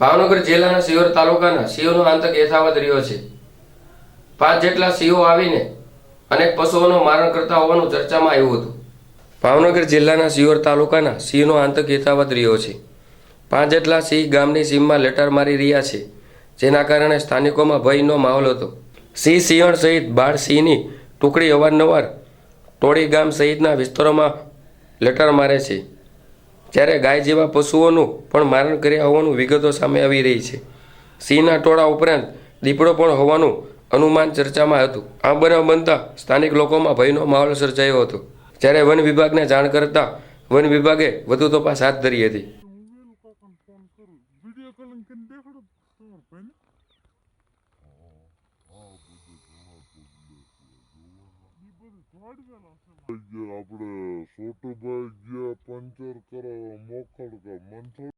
ભાવનગર જિલ્લાના સિયોર તાલુકાના સિંહોનો આતંક યથાવત રહ્યો છે. પાંચ જેટલા સિંહો આવીને અનેક પશુઓનું મારણ કરતા હોવાનું ચર્ચામાં આવ્યું હતું. ભાવનગર જિલ્લાના સિયોર તાલુકાના સિંહનો આતંક યથાવત રહ્યો છે. પાંચ જેટલા સિંહ ગામની સીમમાં લેટર મારી રહ્યા છે, જેના કારણે સ્થાનિકોમાં ભયનો માહોલ હતો. સિંહ સિંહણ સહિત બાળ સિંહની ટુકડી અવારનવાર ટોળી ગામ સહિતના વિસ્તારોમાં લેટર મારે છે. જ્યારે ગાય જેવા પશુઓનું પણ મારણ કર્યા હોવાનું વિગતો સામે આવી રહી છે. સિંહના ટોળા ઉપરાંત દીપડો પણ હોવાનું અનુમાન ચર્ચામાં હતું. આ બનાવ બનતા સ્થાનિક લોકોમાં ભયનો માહોલ સર્જાયો હતો. જ્યારે વન વિભાગને જાણ કરતા વન વિભાગે વધુ તપાસ હાથ ધરી હતી. આપણે cargamento.